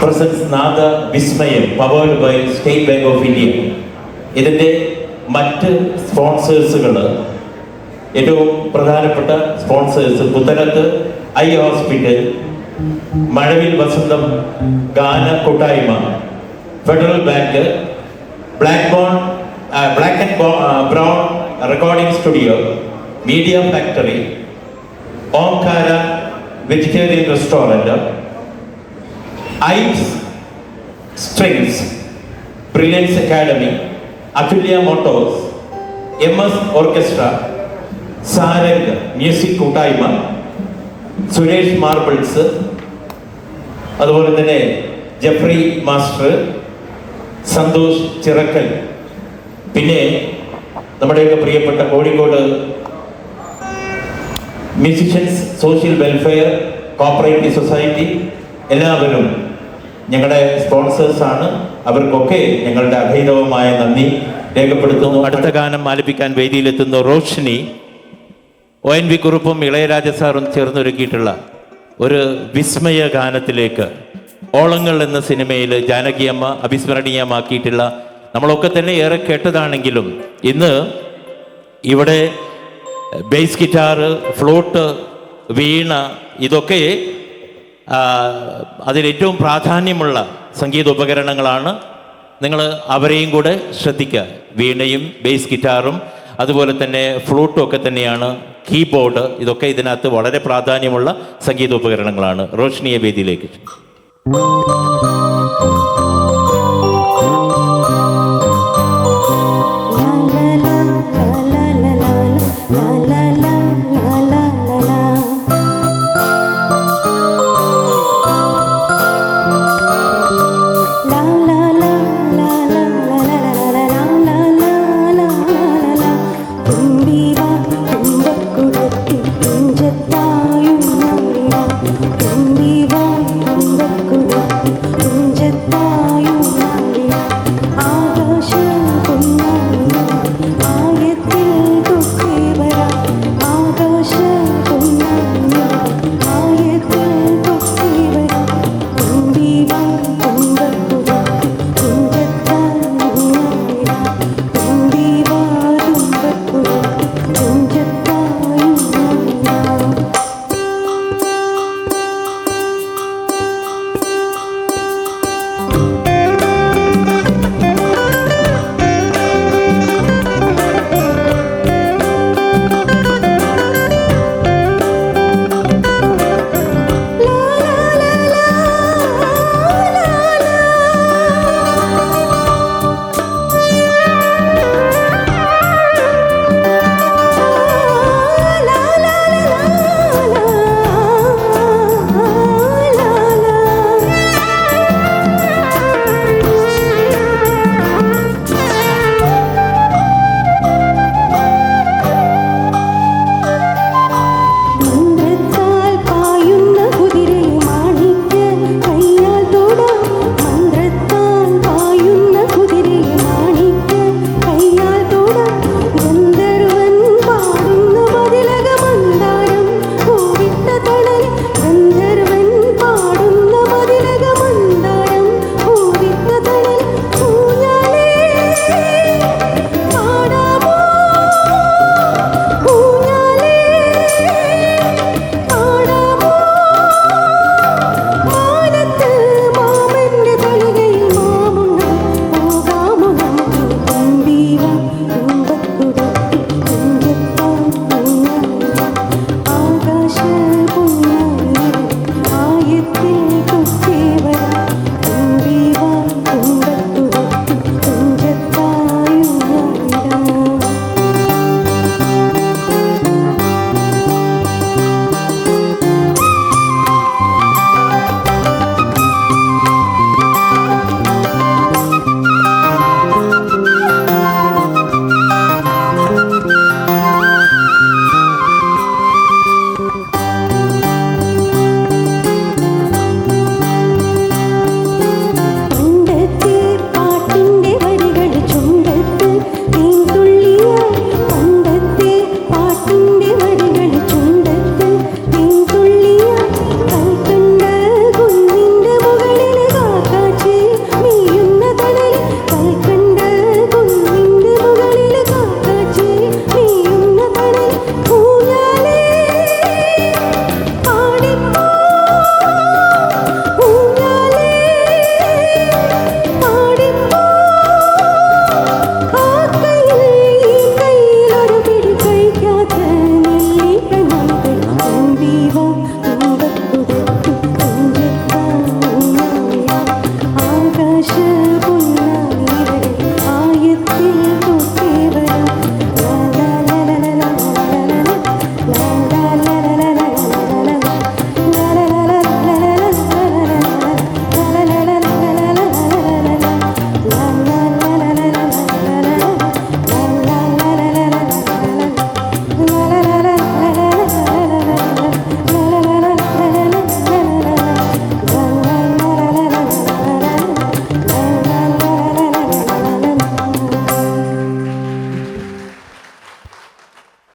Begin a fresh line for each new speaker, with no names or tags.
Presence നാദ വിസ്മയം powered by State Bank of India. ഇതിന്റെ മറ്റ് സ്പോൺസേഴ്സുകൾ ഏറ്റവും പ്രധാനപ്പെട്ട സ്പോൺസേഴ്സ് പുത്തനത്ത് ഐ ഹോസ്പിറ്റൽ മഴവിൽ വസന്തം ഗാന കൂട്ടായ്മ Federal Bank Black Bone Black and Brown Recording Studio Media Factory Omkara Vegetarian Restaurant Ice Strings Brilliance Academy Athulya Motors M S Orchestra Sarang Music കൂട്ടായ്മ Suresh marbles അതുപോലെ തന്നെ ജഫ്രി മാസ്റ്റർ സന്തോഷ് ചിറക്കൽ പിന്നെ നമ്മുടെയൊക്കെ പ്രിയപ്പെട്ട Kozhikode Musicians Social Welfare Cooperative Society എല്ലാവരും ഞങ്ങളുടെ sponsors ആണ്. അവർക്കൊക്കെ ഞങ്ങളുടെ അഭേദവുമായ നന്ദി രേഖപ്പെടുത്തുന്നു. അടുത്ത ഗാനം ആലപിക്കാൻ വേദിയിലെത്തുന്ന റോഷിനി ഒ എൻ വി കുറുപ്പും ഇളയരാജ സാറും ചേർന്നൊരുക്കിയിട്ടുള്ള ഒരു വിസ്മയ ഗാനത്തിലേക്ക് ഓളങ്ങൾ എന്ന സിനിമയിൽ ജാനകിയമ്മ അഭിസ്മരണീയമാക്കിയിട്ടുള്ള നമ്മളൊക്കെ തന്നെ ഏറെ കേട്ടതാണെങ്കിലും ഇന്ന് ഇവിടെ ബേസ് ഗിറ്റാറ് ഫ്ലോട്ട് വീണ ഇതൊക്കെ അതിലേറ്റവും പ്രാധാന്യമുള്ള സംഗീത ഉപകരണങ്ങളാണ്. നിങ്ങൾ അവരെയും കൂടെ ശ്രദ്ധിക്കുക. വീണയും ബേസ് ഗിറ്റാറും അതുപോലെ തന്നെ ഫ്ലൂട്ടും ഒക്കെ തന്നെയാണ്. കീബോർഡ് ഇതൊക്കെ ഇതിനകത്ത് വളരെ പ്രാധാന്യമുള്ള സംഗീത ഉപകരണങ്ങളാണ്. റോഷ്നിയ വേദിയിലേക്ക്.